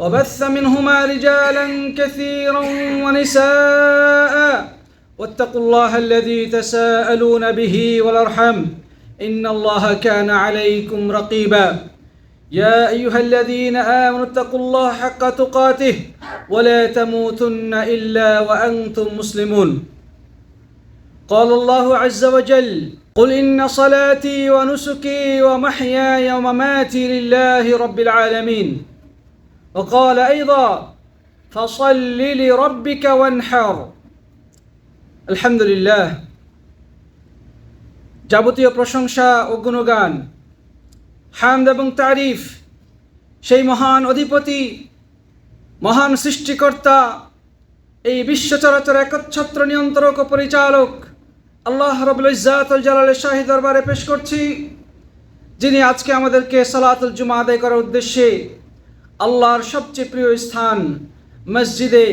وبث منهما رجالا كثيرا ونساء. واتقوا الله الذي تساءلون به والأرحم. إن الله كان عليكم رقيبا. يا أيها الذين آمنوا اتقوا الله حق تقاته ولا تموتن إلا وأنتم مسلمون. قال الله عز وجل قل إن صلاتي ونسكي ومحياي ومماتي لله رب العالمين. وقال أيضا فصل لربك وانحر الحمد لله যাবতীয় প্রশংসা ও গুণগান হামদ এবং তারিফ সেই মহান অধিপতি মহান সৃষ্টিকর্তা এই বিশ্ব চরাচর একচ্ছত্র নিয়ন্ত্রক ও পরিচালক আল্লাহ রবুল ইজাতুল জালালের শাহী দরবারে পেশ করছি যিনি আজকে আমাদেরকে সালাতুল জুমা আদায় করার উদ্দেশ্যে আল্লাহর সবচেয়ে প্রিয় স্থান, মসজিদে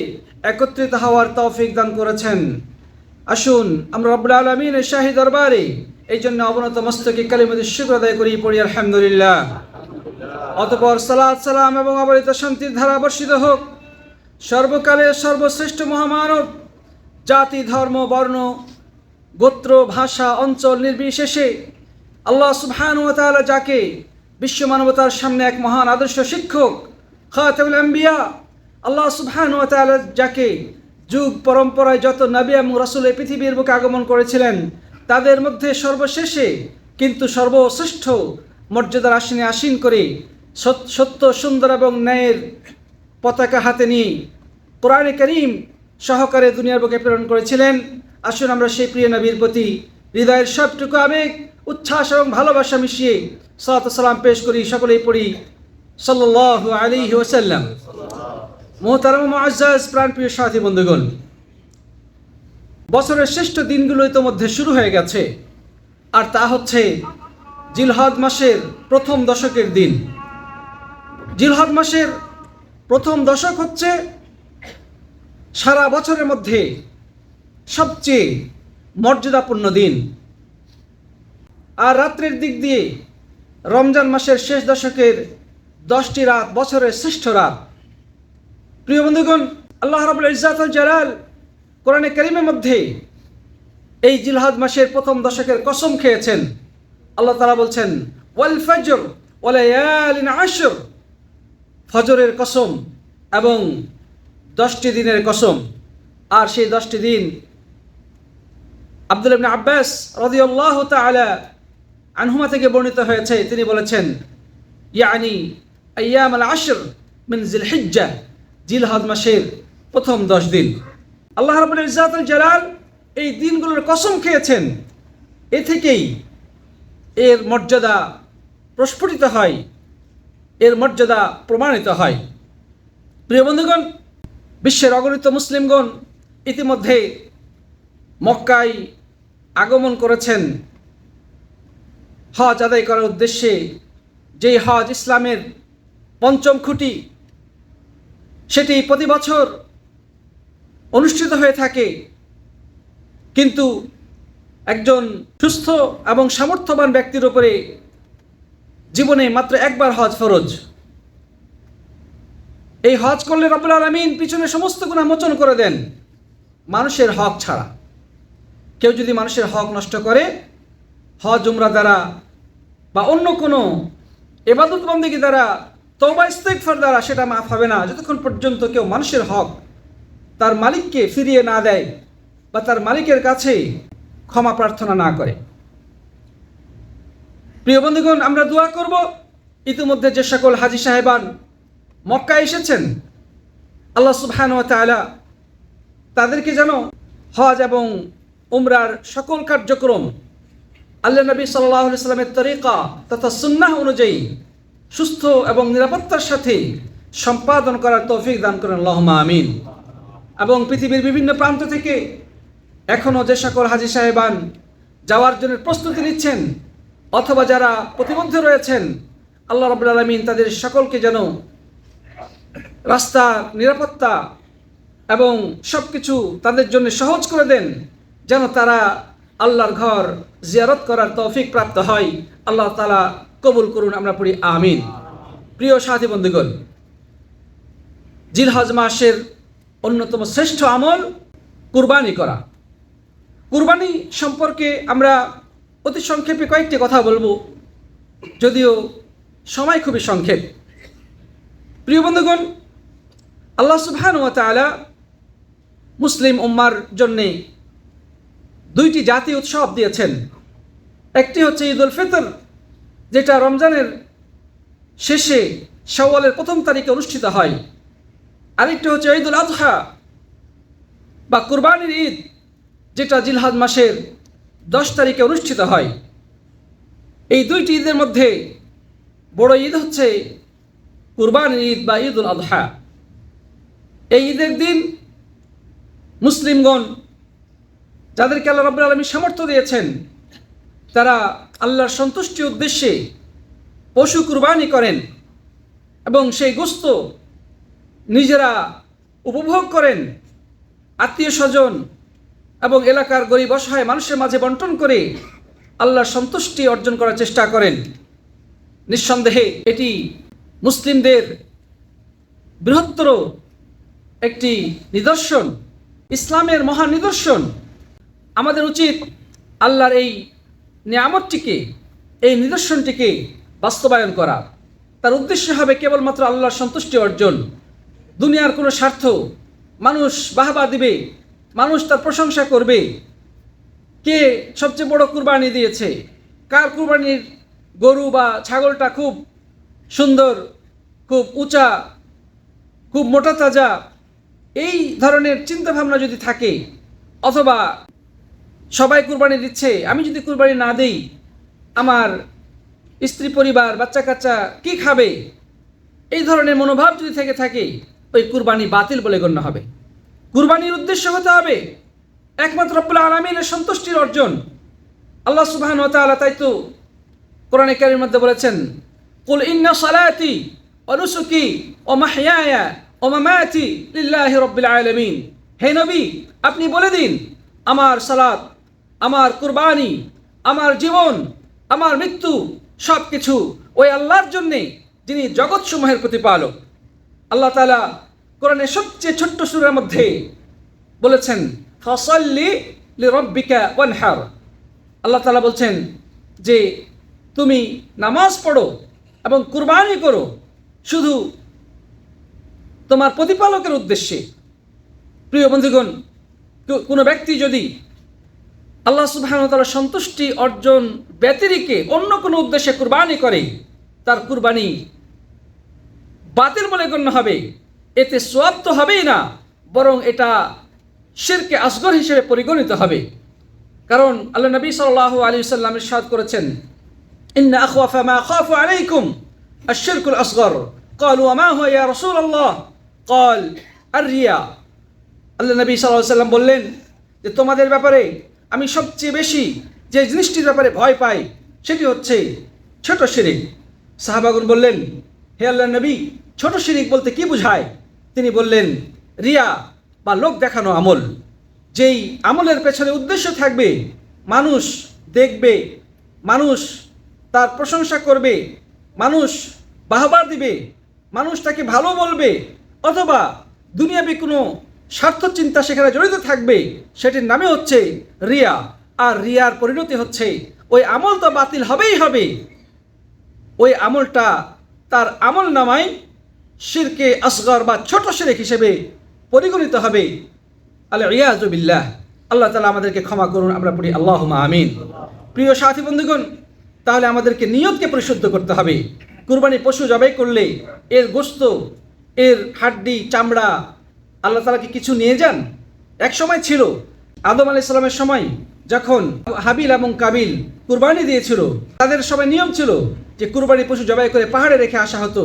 একত্রিত হওয়ার তৌফিক দান করেছেন। আসুন, আমরা রব্বুল আলমিনের শাহী দরবারে এই জন্য অবনত মস্তকে কালিমতি শুক্র আদায় করি, পড়ি, আলহামদুলিল্লাহ। অতপর সালাদ সালাম এবং অবরিত শান্তির ধারা বর্ষিত হোক। সর্বকালের সর্বশ্রেষ্ঠ মহামানব, জাতি, ধর্ম, বর্ণ, গোত্র, ভাষা, অঞ্চল নির্বিশেষে আল্লাহ সুবহান ও তাআলা যাকে বিশ্ব মানবতার সামনে এক মহান আদর্শ শিক্ষক খাতামুল আম্বিয়া, আল্লাহ সুবহান ও তাআলা যাকে যুগ পরম্পরায় যত নবী এবং রসুল এই পৃথিবীর বুকে আগমন করেছিলেন, তাদের মধ্যে সর্বশেষে কিন্তু সর্বশ্রেষ্ঠ মর্যাদার আসনে আসীন করে সত্য, সুন্দর এবং ন্যায়ের পতাকা হাতে নিয়ে কোরআনে করিম সহকারে দুনিয়ার বুকে প্রেরণ করেছিলেন। আসুন আমরা সেই প্রিয় নবীর প্রতি হৃদয়ের সবটুকু আবেগ, উচ্ছ্বাস এবং ভালোবাসা মিশিয়ে সালাম পেশ করি। সকলেই পড়ি সাল্লাহ আলী ওসাল্লাম মোহতারম মহাজ প্রাণপ্রিয় সাথী বন্ধুগণ, বছরের শ্রেষ্ঠ দিনগুলো ইতোমধ্যে শুরু হয়ে গেছে, আর তা হচ্ছে জিলহদ মাসের প্রথম দশকের দিন। জিলহদ মাসের প্রথম দশক হচ্ছে সারা বছরের মধ্যে সবচেয়ে মর্যাদাপূর্ণ দিন। আর রাত্রের দিক দিয়ে রমজান মাসের শেষ দশকের দশটি রাত, বছরের শ্রেষ্ঠ রাত। প্রিয় বন্ধুগণ, আল্লাহ রাবুল ইজাতুল জালাল কোরআনে করিমের মধ্যে এই জিলহাদ মাসের প্রথম দশকের কসম খেয়েছেন। আল্লাহ তালা বলছেন, ওয়াল ফজর ওয়ালায়ালিন আশর। ফজরের কসম এবং দশটি দিনের কসম। আর সেই দশটি দিন আব্দুল ইবনে আব্বাস রাদিয়াল্লাহু তাআলা আনহুমা থেকে বর্ণিত হয়েছে। তিনি বলেছেন, ইয়ানি আইয়াম আল আশর মিন জিলহিজ্জা জিলহাদ মাসের প্রথম দশ দিন। আল্লাহ রাবুল ইজাতুল জালাল এই দিনগুলোর কসম খেয়েছেন। এ থেকেই এর মর্যাদা প্রস্ফুটিত হয়, এর মর্যাদা প্রমাণিত হয়। প্রিয় বন্ধুগণ, বিশ্বের অগণিত মুসলিমগণ ইতিমধ্যে মক্কায় আগমন করেছেন। হজ আদায় করার উদ্দেশ্যে যেই হজ ইসলামের পঞ্চম খুঁটি। সেটি প্রতি বছর অনুষ্ঠিত হয়ে থাকে। কিন্তু একজন সুস্থ এবং সামর্থ্যবান ব্যক্তির উপরে জীবনে মাত্র একবার হজ ফরজ। এই হজ করলে রবুল আলমিন পিছনে সমস্ত গুণা মোচন করে দেন। মানুষের হক ছাড়া। কেউ যদি মানুষের হক নষ্ট করে, হজ, উমরা দ্বারা বা অন্য কোনো এবাদত বন্দিগি দ্বারা তবা ইস্তেকফার দ্বারা সেটা মাফ হবে না। যতক্ষণ পর্যন্ত কেউ মানুষের হক তার মালিককে ফিরিয়ে না দেয় বা তার মালিকের কাছে ক্ষমা প্রার্থনা না করে। প্রিয় বন্ধুগণ, আমরা দোয়া করব। ইতিমধ্যে যে সকল হাজি সাহেবান মক্কা এসেছেন, আল্লাহ সুবহান ও তাআলা তাদেরকে যেন হজ এবং উমরার সকল কার্যক্রম আল্লাহ নবী সাল্লাহ সাল্লামের তরিকা তথা সুন্নাহ অনুযায়ী সুস্থ এবং নিরাপত্তার সাথে সম্পাদন করার তৌফিক দান করেন আল্লাহমা আমিন। এবং পৃথিবীর বিভিন্ন প্রান্ত থেকে এখনও যে সকল হাজি সাহেবান যাওয়ার জন্য প্রস্তুতি নিচ্ছেন, অথবা যারা প্রতিবদ্ধ রয়েছেন, আল্লাহ রবুল আলমিন তাদের সকলকে যেন রাস্তা, নিরাপত্তা এবং সব কিছু তাদের জন্য সহজ করে দেন, যেন তারা আল্লাহর ঘর জিয়ারত করার তৌফিক প্রাপ্ত হয়, আল্লাহ তালা কবুল করুন, আমরা পড়ি আমিন। প্রিয় সাথী বন্ধুগণ, জিলহজ মাসের অন্যতম শ্রেষ্ঠ আমল কুরবানি করা। কুরবানি সম্পর্কে আমরা অতি সংক্ষেপে কয়েকটি কথা বলব, যদিও সময় খুবই সংক্ষেপ। প্রিয় বন্ধুগণ, আল্লাহ তাআলা মুসলিম উম্মার জন্যে দুইটি জাতীয় উৎসব দিয়েছেন। একটি হচ্ছে ঈদ উল ফিতর, যেটা রমজানের শেষে সওয়ালের প্রথম তারিখে অনুষ্ঠিত হয়। আরেকটি হচ্ছে ঈদ উল আজহা বা কুরবানির ঈদ, যেটা জিলহাদ মাসের দশ তারিখে অনুষ্ঠিত হয়। এই দুইটি ঈদের মধ্যে বড় ঈদ হচ্ছে কুরবানির ঈদ বা ঈদ উল আজহা এই ঈদের দিন মুসলিমগণ যাদেরকে আল্লাহ রব্বুল আলমী সামর্থ্য দিয়েছেন, তারা আল্লাহর সন্তুষ্টি উদ্দেশ্যে পশু কুরবানি করেন এবং সেই গোস্ত নিজেরা উপভোগ করেন। আত্মীয় স্বজন এবং এলাকার গরিব অসহায় মানুষের মাঝে বন্টন করে আল্লাহর সন্তুষ্টি অর্জন করার চেষ্টা করেন। নিঃসন্দেহে এটি মুসলিমদের বৃহত্তর একটি নিদর্শন, ইসলামের মহান নিদর্শন। আমাদের উচিত আল্লাহর এই নিয়ামতটিকে, এই নিদর্শনটিকে বাস্তবায়ন করা। তার উদ্দেশ্য হবে কেবলমাত্র আল্লাহর সন্তুষ্টি অর্জন। দুনিয়ার কোনো স্বার্থ মানুষ বাহবা দিবে, মানুষ তার প্রশংসা করবে। কে সবচেয়ে বড় কুরবানি দিয়েছে? কার কুরবানির গরু বা ছাগলটা খুব সুন্দর, খুব উঁচা, খুব মোটা তাজা? এই ধরনের চিন্তাভাবনা যদি থাকে, অথবা সবাই কুরবানি দিচ্ছে, আমি যদি কুরবানি না দেই, আমার স্ত্রী পরিবার বাচ্চা কাচ্চা কি খাবে? এই ধরনের মনোভাব যদি থেকে থাকে, ওই কুরবানি বাতিল বলে গণ্য হবে। কুরবানির উদ্দেশ্য হতে হবে একমাত্র রব্বুল আলমিনের সন্তুষ্টির অর্জন। আল্লাহ সুবহান তাআলা তাই তো কোরআনে কারিমের মধ্যে বলেছেন, কুল ইন্না সালাতি ওয়া নুসুকি ওয়া মাহইয়ায়া ওয়া মামাতি লিল্লাহি রাব্বিল আলামিন। হে নবী, আপনি বলে দিন, আমার সালাত আমার কুরবানি, আমার জীবন, আমার মৃত্যু সব কিছু ওই আল্লাহর জন্যে যিনি জগৎসমূহের প্রতিপালক। আল্লাহ তাআলা কোরআনের সবচেয়ে ছোট্ট সুরের মধ্যে বলেছেন, ফসল্লি রব্বিকা ওয়ানহার। আল্লাহ তাআলা বলছেন যে, তুমি নামাজ পড়ো এবং কুরবানি করো শুধু তোমার প্রতিপালকের উদ্দেশ্যে। প্রিয় বন্ধুগণ কোনো ব্যক্তি যদি আল্লাহ সুবাহতালার সন্তুষ্টি অর্জন ব্যতিরিকে অন্য কোনো উদ্দেশ্যে কুরবানি করে তার কুরবানি বাতিল বলে গণ্য হবে এতে সোয়াব তো হবেই না বরং এটা শিরকে আসগর হিসেবে পরিগণিত হবে কারণ আল্লাহ নবী সাল্লাহ আলী সাল্লাম ইরশাদ করেছেন إن أخوف ما أخاف عليكم الشرك الأصغر قالوا وما هو يا رسول الله قال الرياء আল্লাহ নবী সাল্লাহ সাল্লাম বললেন যে তোমাদের ব্যাপারে আমি সবচেয়ে বেশি যে জিনিসটির ব্যাপারে ভয় পাই, সেটি হচ্ছে ছোট শিরিক। সাহাবাগুন বললেন, হে আল্লাহ নবী, ছোট শিরিক বলতে কি বোঝায়? তিনি বললেন, রিয়া বা লোক দেখানো আমল। যেই আমলের পেছনে উদ্দেশ্য থাকবে, মানুষ দেখবে, মানুষ তার প্রশংসা করবে, মানুষ বাহবার দিবে, মানুষ তাকে ভালো বলবে, অথবা দুনিয়াবি কোনো স্বার্থ চিন্তা সেখানে জড়িত থাকবে সেটির নামে হচ্ছে রিয়া। আর রিয়ার পরিণতি হচ্ছে, ওই আমল তো বাতিল হবেই হবে। ওই আমলটা তার আমল নামায় শিরকে আসগর বা ছোট শিরেক হিসেবে পরিগণিত হবে। আল্লাহ ইয়াজবিল্লাহ আল্লাহ তালা আমাদেরকে ক্ষমা করুন, আমরা পড়ি আল্লাহ আমিন। প্রিয় সাথী বন্ধুগণ, তাহলে আমাদেরকে নিয়তকে পরিশুদ্ধ করতে হবে। কুরবানি পশু জবাই করলে এর গোস্ত, এর হাড্ডি, চামড়া আল্লাহ তালা কি কিছু নিয়ে যান? এক সময় ছিল আদম আলি সাল্লামের সময়, যখন হাবিল এবং কাবিল কুরবানি দিয়েছিল, তাদের সবাই নিয়ম ছিল যে কুরবানি পশু জবাই করে পাহাড়ে রেখে আসা হতো।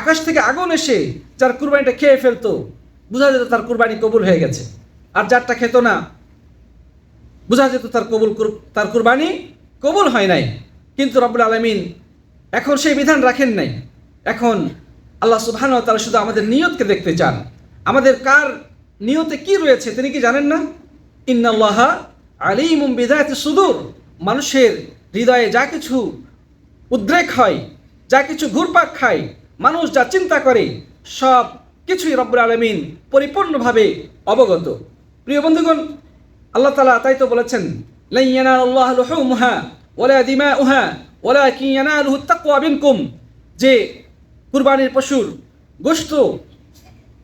আকাশ থেকে আগুন এসে যার কুরবানিটা খেয়ে ফেলতো, বোঝা যেত তার কুরবানি কবুল হয়ে গেছে। আর যারটা খেত না, বোঝা যেত তার কবুল তার কুরবানি কবুল হয় নাই। কিন্তু রব্বুল আলমিন এখন সেই বিধান রাখেন নাই। এখন আল্লাহ সুবহান তারা শুধু আমাদের নিয়তকে দেখতে চান। আমাদের কার নিয়তে কি রয়েছে তিনি কি জানেন না? ইন্নাল্লাহ আলিমুম বিদায়তে সুদূর। মানুষের হৃদয়ে যা কিছু উদ্রেক হয়, যা কিছু ঘুরপাক খায়, মানুষ যা চিন্তা করে, সব কিছুই রব্বুল আলমিন পরিপূর্ণভাবে অবগত। প্রিয় বন্ধুগণ, আল্লাহ তালা তাই তো বলেছেন আল্লাহ দিমা উহা কিয়ানা যে কুরবানির পশুর গোশত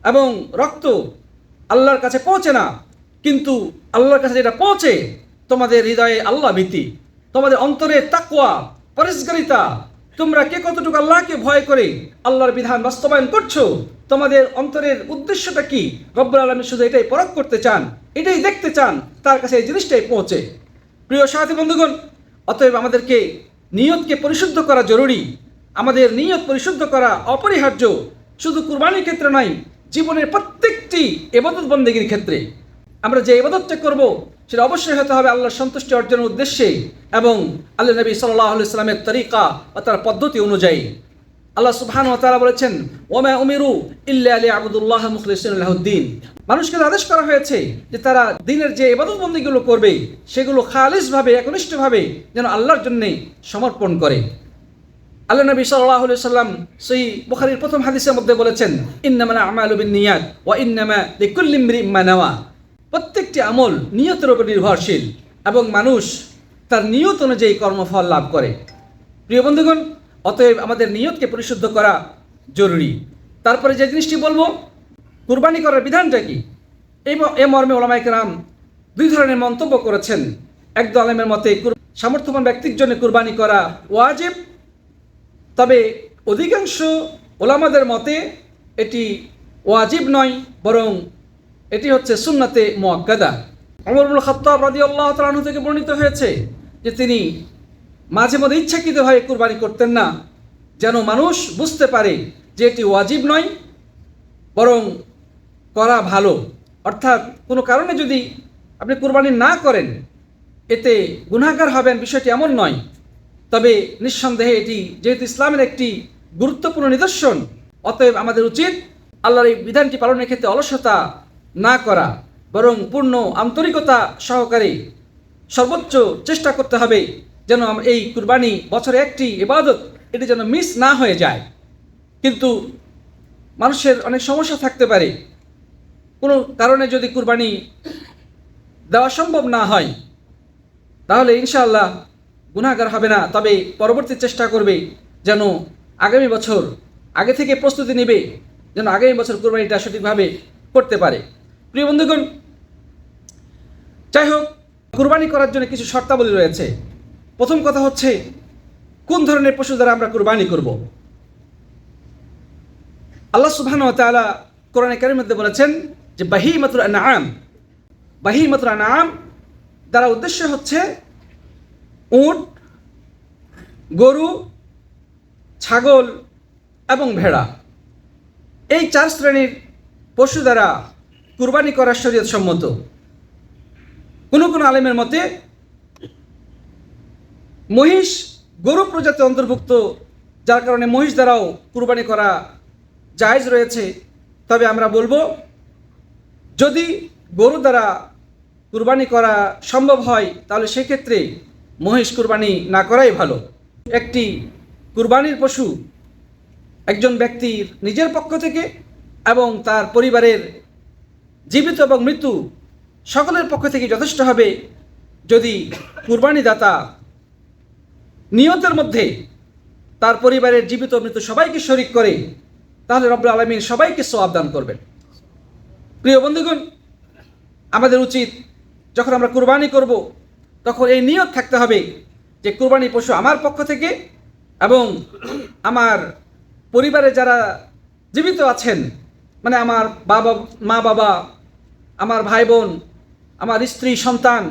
এবং রক্ত আল্লাহর কাছে পৌঁছে না, কিন্তু আল্লাহর কাছে যেটা পৌঁছে, তোমাদের হৃদয়ে আল্লাহ ভীতি, তোমাদের অন্তরে তাকওয়া, পরিষ্কারিতা। তোমরা কে কতটুকু আল্লাহকে ভয় করে, আল্লাহর বিধান বাস্তবায়ন করছ, তোমাদের অন্তরের উদ্দেশ্যটা কি? রব্বুল আলমী শুধু এটাই পরখ করতে চান, এটাই দেখতে চান, তার কাছে এই জিনিসটাই পৌঁছে। প্রিয় সাথী বন্ধুগণ, অতএব আমাদেরকে নিয়তকে পরিশুদ্ধ করা জরুরি। আমাদের নিয়ত পরিশুদ্ধ করা অপরিহার্য, শুধু কুরবানির ক্ষেত্রে নয় জীবনের প্রত্যেকটি এবাদত বন্দেগীর ক্ষেত্রে আমরা যে এবাদতটা করব, সেটা অবশ্যই হতে হবে আল্লাহর সন্তুষ্টি অর্জনের উদ্দেশ্যে এবং আল্লাহ নবী সাল্লাহ ইসলামের তরিকা বা তার পদ্ধতি অনুযায়ী। আল্লাহ সুবহান ও তারা বলেছেন ওমা উমিরু ইল্লা আলী আবুদুল্লাহ মুখলিসুদ্দিন মানুষকে আদেশ করা হয়েছে যে তারা দিনের যে ইবাদত বন্দীগুলো করবে, সেগুলো খালিসভাবে একনিষ্ঠভাবে যেন আল্লাহর জন্যে সমর্পণ করে। আল্লাহ নবী সাল্লাহ সাল্লাম সেই বুখারির প্রথম হাদিসের মধ্যে বলেছেন ইন্নামানা আমাল নিয়াত ওয়া ইন্নামা লিকুল্লিমরি মানাওয়া প্রত্যেকটি আমল নিয়তের উপর নির্ভরশীল এবং মানুষ তার নিয়ত অনুযায়ী কর্মফল লাভ করে। প্রিয় বন্ধুগণ, অতএব আমাদের নিয়তকে পরিশুদ্ধ করা জরুরি। তারপরে যে জিনিসটি বলব, কুরবানি করার বিধানটা কি? এই এ মর্মে ওলামাইক রাম দুই ধরনের মন্তব্য করেছেন। এক আলেমের মতে সামর্থ্যবান ব্যক্তির জন্য কুরবানি করা ওয়াজিব তবে অধিকাংশ ওলামাদের মতে এটি ওয়াজিব নয়, বরং এটি হচ্ছে সুন্নাতে মোয়াক্কাদা। অমরুল খত্তাব রাজি আল্লাহ তালু থেকে বর্ণিত হয়েছে যে তিনি মাঝে মধ্যে ইচ্ছাকৃতভাবে কুরবানি করতেন না, যেন মানুষ বুঝতে পারে যে এটি ওয়াজিব নয়, বরং করা ভালো। অর্থাৎ কোনো কারণে যদি আপনি কুরবানি না করেন, এতে গুণাগার হবেন বিষয়টি এমন নয় তবে নিঃসন্দেহে এটি যেহেতু ইসলামের একটি গুরুত্বপূর্ণ নিদর্শন, অতএব আমাদের উচিত আল্লাহর এই বিধানটি পালনের ক্ষেত্রে অলসতা না করা, বরং পূর্ণ আন্তরিকতা সহকারে সর্বোচ্চ চেষ্টা করতে হবে যেন এই কুরবানি বছরে একটি ইবাদত এটি যেন মিস না হয়ে যায়। কিন্তু মানুষের অনেক সমস্যা থাকতে পারে। কোনো কারণে যদি কুরবানি দেওয়া সম্ভব না হয়, তাহলে ইনশাআল্লাহ গুণাগার হবে না, তবে পরবর্তী চেষ্টা করবে যেন আগামী বছর আগে থেকে প্রস্তুতি নেবে, যেন আগামী বছর কোরবানিটা সঠিকভাবে করতে পারে। প্রিয় বন্ধুগণ যাই হোক কুরবানি করার জন্য কিছু শর্তাবলী রয়েছে। প্রথম কথা হচ্ছে, কোন ধরনের পশু দ্বারা আমরা কুরবানি করব? আল্লাহ সুবহান তাআলা কোরআনে কারিমের মধ্যে বলেছেন যে বাহি মাত্র আনাম বাহি মাত্র আনাম দ্বারা উদ্দেশ্য হচ্ছে উট, গরু, ছাগল এবং ভেড়া। এই চার শ্রেণির পশু দ্বারা কুরবানি করা শরীয়ত সম্মত। কোনো কোনো আলেমের মতে, মহিষ গরু প্রজাতি অন্তর্ভুক্ত, যার কারণে মহিষ দ্বারাও কুরবানি করা জায়েজ রয়েছে। তবে আমরা বলব, যদি গরু দ্বারা কুরবানি করা সম্ভব হয়, তাহলে সেক্ষেত্রে মহিষ কুরবানি না করাই ভালো। একটি কুরবানির পশু একজন ব্যক্তির নিজের পক্ষ থেকে এবং তার পরিবারের জীবিত এবং মৃত্যু সকলের পক্ষ থেকে যথেষ্ট হবে যদি কুরবানি দাতা নিয়তের মধ্যে তার পরিবারের জীবিত মৃত্যু সবাইকে শরিক করে, তাহলে রব্বুল আলমিন সবাইকে সোয়াব করবেন। প্রিয় বন্ধুগণ, আমাদের উচিত যখন আমরা কুরবানি করব তখন এই নিয়ত থাকতে হবে যে কুরবানি পশু আমার পক্ষ থেকে এবং আমার পরিবারে যারা জীবিত আছেন মানে আমার বাবা, মা বাবা, আমার ভাই বোন, আমার স্ত্রী, সন্তান,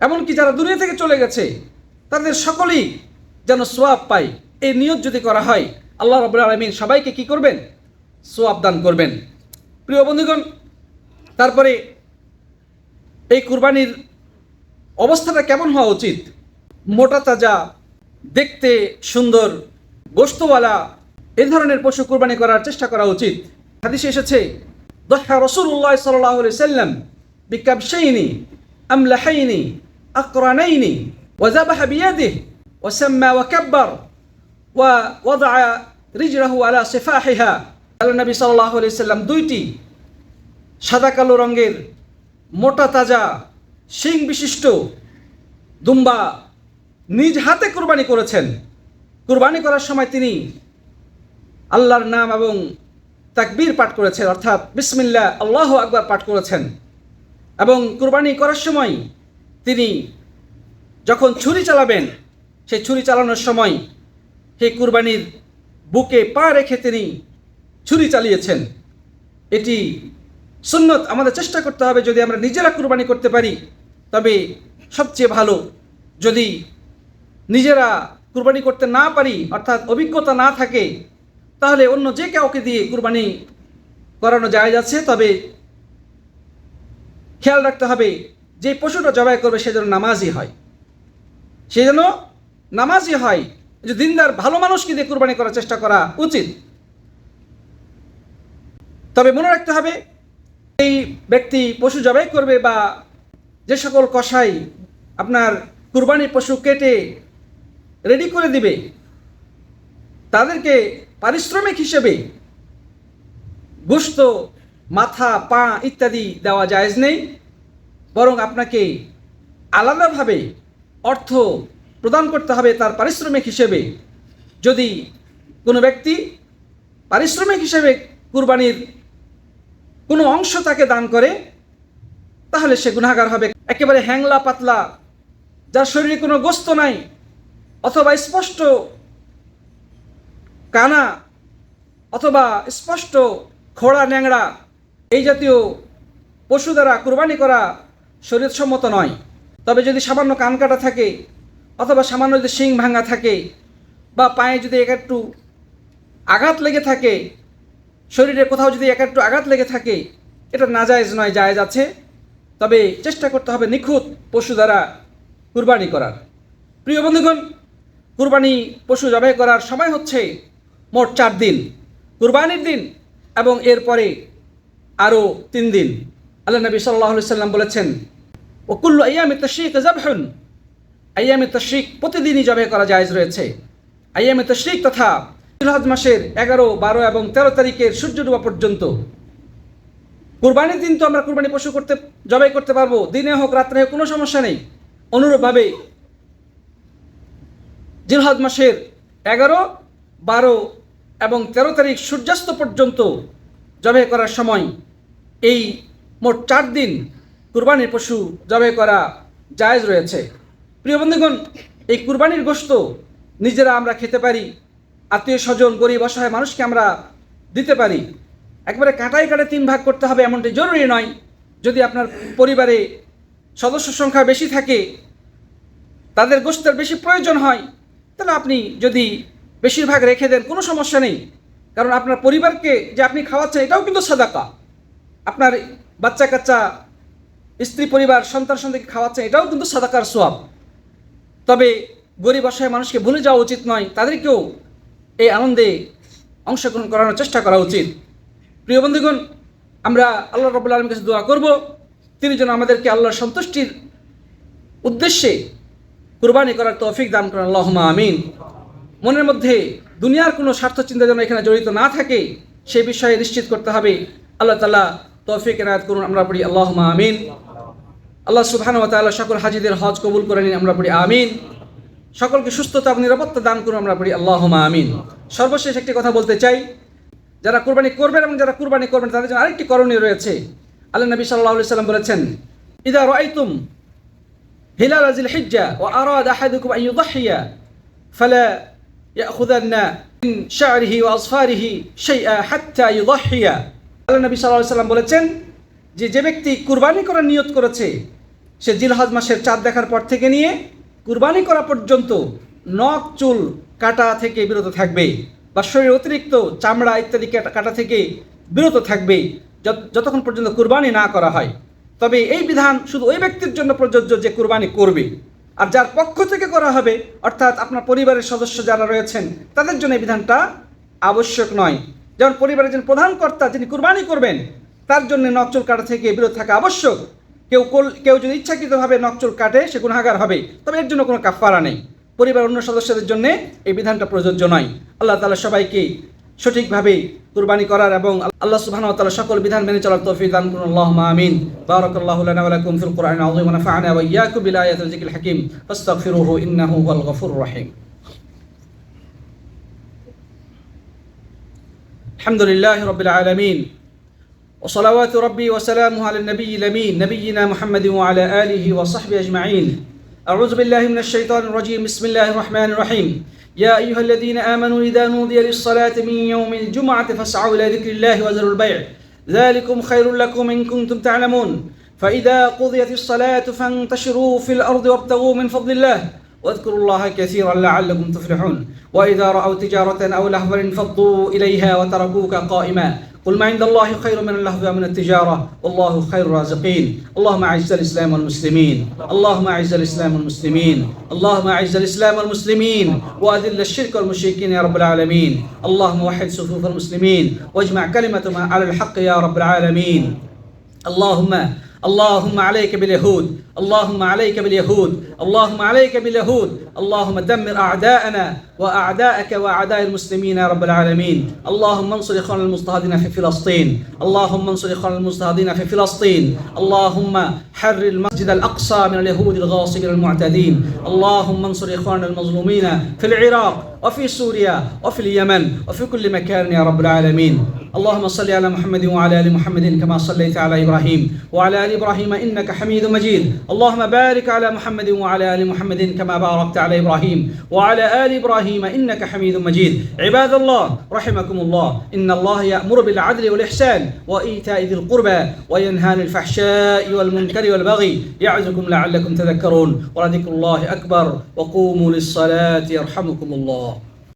এমনকি যারা দুনিয়া থেকে চলে গেছে, তাদের সকলেই যেন সোয়াব পায় এই নিয়ত যদি করা হয়, আল্লাহ রবুল আলমিন সবাইকে কি করবেন? সোয়াব দান করবেন। প্রিয় বন্ধুগণ, তারপরে এই কুরবানির অবস্থাটা কেমন হওয়া উচিত মোটা তাজা দেখতে সুন্দর গোস্তওয়ালা এ ধরনের পশু কুরবানি করার চেষ্টা করা উচিত হাদিসে এসেছে দহা রসুল্লাহ সাল্লাহ সাল্লাম বিকাবশাইনি আমলাহাইনি আকরানাইনি وذبح بيده وسمى وكبر ووضع رجله على صفاحها আল্লাহ নবী সাল্লাহ সাল্লাম দুইটি সাদা কালো রঙের মোটা তাজা শিং বিশিষ্ট দুম্বা নিজ হাতে কুরবানি করেছেন। কুরবানি করার সময় তিনি আল্লাহর নাম এবং তাকবীর পাঠ করেছেন, অর্থাৎ বিসমিল্লা, আল্লাহ আকবার পাঠ করেছেন। এবং কুরবানি করার সময় তিনি যখন ছুরি চালাবেন, সেই ছুরি চালানোর সময় সেই কুরবানির বুকে পা রেখে তিনি ছুরি চালিয়েছেন। এটি সুন্নত। আমাদের চেষ্টা করতে হবে যদি আমরা নিজেরা কুরবানি করতে পারি তবে সবচেয়ে ভালো, যদি নিজেরা কুরবানি করতে না পারি, অর্থাৎ অভিজ্ঞতা না থাকে, তাহলে অন্য যে কাউকে দিয়ে কুরবানি করানো যায় যাচ্ছে তবে খেয়াল রাখতে হবে, যে পশুটা জবাই করবে সে যেন নামাজি হয়। সে যেন নামাজি হয়। যে দিনদার ভালো মানুষকে দিয়ে কুরবানি করার চেষ্টা করা উচিত। তবে মনে রাখতে হবে, এই ব্যক্তি পশু জবাই করবে বা যে সকল কষাই আপনার কুরবানির পশু কেটে রেডি করে দিবে, তাদেরকে পারিশ্রমিক হিসেবে গোস্ত মাথা, পা ইত্যাদি দেওয়া জায়েজ নেই। বরং আপনাকে আলাদাভাবে অর্থ প্রদান করতে হবে তার পারিশ্রমিক হিসেবে। যদি কোনো ব্যক্তি পারিশ্রমিক হিসেবে কুরবানির কোনো অংশ তাকে দান করে, তাহলে সে গুণাগার হবে। একেবারে হ্যাংলা পাতলা, যার শরীরে কোনো গোস্ত নাই, অথবা স্পষ্ট কানা, অথবা স্পষ্ট খোড়া ন্যাংড়া, এই জাতীয় পশু দ্বারা কুরবানি করা শরীরসম্মত নয়। তবে যদি সামান্য কান কাটা থাকে, অথবা সামান্য যদি শিং ভাঙা থাকে, বা পায়ে যদি এক একটু আঘাত লেগে থাকে, শরীরে কোথাও যদি এক একটু আঘাত লেগে থাকে, এটা নাজায়জ নয়, জায়েজ আছে। তবে চেষ্টা করতে হবে নিখুঁত পশু দ্বারা কুরবানি করার। প্রিয় বন্ধুগণ, কুরবানি পশু জবাই করার সময় হচ্ছে মোট চার দিন, কুরবানির দিন এবং এরপরে আরও তিন দিন। আল্লাহ নবী সাল্লাহ সাল্লাম বলেছেন ও কুল্লু আয়ামি তশরিক জাবহুন। আয়ামি তশরিক প্রতিদিনই জবাই করা জায়েজ রয়েছে। আয়ামি তশরিক তথা জিলহজ মাসের এগারো, বারো এবং তেরো তারিখের সূর্য ডুবা পর্যন্ত। কুরবানির দিন তো আমরা কুরবানি পশু করতে জবাই করতে পারব। দিনে হোক, রাত্রে হোক, কোনো সমস্যা নেই। অনুরূপভাবে জিলহজ মাসের এগারো, বারো এবং তেরো তারিখ সূর্যাস্ত পর্যন্ত জবাই করার সময় এই মোট চার দিন কুরবানির পশু জবাই করা জায়েজ রয়েছে। প্রিয় বন্ধুগণ, এই কুরবানির গোশত নিজেরা আমরা খেতে পারি, আত্মীয় স্বজন, গরিব, অসহায় মানুষকে আমরা দিতে পারি। একবারে কাটাই কাটে তিন ভাগ করতে হবে এমনটি জরুরি নয়। যদি আপনার পরিবারে সদস্য সংখ্যা বেশি থাকে, তাদের গোষ্ঠের বেশি প্রয়োজন হয়, তাহলে আপনি যদি বেশিরভাগ রেখে দেন, কোনো সমস্যা নেই। কারণ আপনার পরিবারকে যে আপনি খাওয়াচ্ছেন, এটাও কিন্তু সাদাকা। আপনার বাচ্চা কাচ্চা স্ত্রী পরিবার সন্তান সন্তানকে খাওয়াচ্ছেন, এটাও কিন্তু সাদাকার সোয়াব। তবে গরিব অসহায় মানুষকে ভুলে যাওয়া উচিত নয়, তাদেরকেও এই আনন্দে অংশগ্রহণ করানোর চেষ্টা করা উচিত। প্রিয় বন্ধুগণ আমরা আল্লাহ রবুল্লা আলমীর কাছে দোয়া করব। তিনি যেন আমাদেরকে আল্লাহর সন্তুষ্টির উদ্দেশ্যে কুরবানি করার তৌফিক দান করেন। আল্লাহমা আমিন। মনের মধ্যে দুনিয়ার কোনো স্বার্থ চিন্তা যেন এখানে জড়িত না থাকে, সে বিষয়ে নিশ্চিত করতে হবে। আল্লাহ তালা তৌফিক এনায়ত করুন, আমরা পড়ি আল্লাহমা আমিন। আল্লাহ সুবহান তাআলা সকল হাজিদের হজ কবুল করে নিন, আমরা পড়ি আমিন। সকলকে সুস্থতা এবং নিরাপত্তা দান করুন, আমরা পড়ি আল্লাহ আমিন। সর্বশেষ একটি কথা বলতে চাই। যারা কুরবানি করবেন এবং যারা কুরবানি করবেন, তাদের জন্য আরেকটি করণীয় রয়েছে। আল্লাহ নবী সাল্লাহ সাল্লাম বলেছেন, ইদা রাইতুম হিলাল আজিল হিজ্জা ও আরাদ আহাদুকুম আন ইউদাহিয়া, ফালা মিন শা'রিহি ওয়া আসফারিহি শাইআ হাত্তা ইউদাহিয়া। আল্লাহ নবী আলাইহি সাল্লাম বলেছেন যে যে ব্যক্তি কুরবানি করার নিয়ত করেছে, সে জিলহজ মাসের চাঁদ দেখার পর থেকে নিয়ে কুরবানি করা পর্যন্ত নখ, চুল, কাটা থেকে বিরত থাকবে। বা শরীর অতিরিক্ত চামড়া ইত্যাদি কাটা- থেকে বিরত থাকবে যতক্ষণ পর্যন্ত কুরবানি না করা হয়। তবে এই বিধান শুধু ওই ব্যক্তির জন্য প্রযোজ্য যে কুরবানি করবে। আর যার পক্ষ থেকে করা হবে, অর্থাৎ আপনার পরিবারের সদস্য যারা রয়েছেন, তাদের জন্য এই বিধানটা আবশ্যক নয়। যেমন পরিবারের যিনি প্রধান কর্তা, যিনি কুরবানি করবেন, তার জন্য নকচুল কাটা থেকে বিরত থাকা আবশ্যক। কেউ কেউ যদি ইচ্ছাকৃতভাবে নকচুল কাটে, সে গুণাগার হবে। তবে এর জন্য কোনো কাফারা নেই। পরিবার অন্য সদস্যদের জন্য এই বিধানটা প্রযোজ্য নয় আল্লাহ তালা সবাইকে সঠিকভাবে কুরবানি করার এবং আল্লাহ সুবহানাহু ওয়া তাআলা সকল বিধান মেনে চলার তৌফিক দান করুন আল্লাহুম্মা আমিন বারাকাল্লাহু লানা ওয়া লাকুম ফিল কুরআনিল আযীম ওয়া নাফা'না ওয়া ইয়্যাকুম বিল আয়াতি ওয়া যিকরিল হাকীম ফাস্তাগফিরুহু ইন্নাহু হুয়াল গফুরুর রহিম الحمد لله رب العالمين وصلوات ربي وسلامه على النبي الأمين نبينا محمد وعلى آله وصحبه أجمعين أعوذ بالله من الشيطان الرجيم. بسم الله الرحمن الرحيم. يا أيها الذين آمنوا إذا نودي للصلاة من يوم الجمعة فاسعوا إلى ذكر الله وذروا البيع. ذلكم خير لكم إن كنتم تعلمون. فإذا قضيت الصلاة فانتشروا في الأرض وابتغوا من فضل الله. واذكروا الله كثيرا لعلكم تفلحون. وإذا رأوا تجارة أو لهوا انفضوا إليها وتركوك قائما. قل ما عند الله خير من اللهو ومن التجارة والله خير الرازقين. اللهم أعز الإسلام والمسلمين. اللهم أعز الإسلام والمسلمين. اللهم أعز الإسلام والمسلمين. وأذل الشرك والمشركين يا رب العالمين. اللهم وحد صفوف المسلمين. واجمع كلمتهم على الحق يا رب العالمين. اللهم اللهم عليك باليهود اللهم عليك باليهود اللهم عليك باليهود اللهم دمر أعداءنا وأعداءك وأعداء المسلمين يا رب العالمين. اللهم انصر إخواننا المضطهدين في فلسطين. اللهم انصر إخواننا المضطهدين في فلسطين. اللهم حرر المسجد الأقصى من اليهود الغاصبين المعتدين. اللهم انصر إخواننا المظلومين في العراق. وفي سوريا وفي اليمن وفي كل مكان يا رب العالمين. اللهم صل على محمد وعلى آل محمد كما صليت على إبراهيم وعلى آل إبراهيم إنك حميد مجيد. اللهم بارك على محمد وعلى آل محمد كما باركت على إبراهيم وعلى آل إبراهيم إنك حميد مجيد. عباد الله رحمكم الله. إن الله يأمر بالعدل والإحسان وإيتاء ذي القربى وينهى عن الفحشاء والمنكر والبغي يعظكم لعلكم تذكرون. ولذكر الله أكبر. وقوموا للصلاة يرحمكم الله.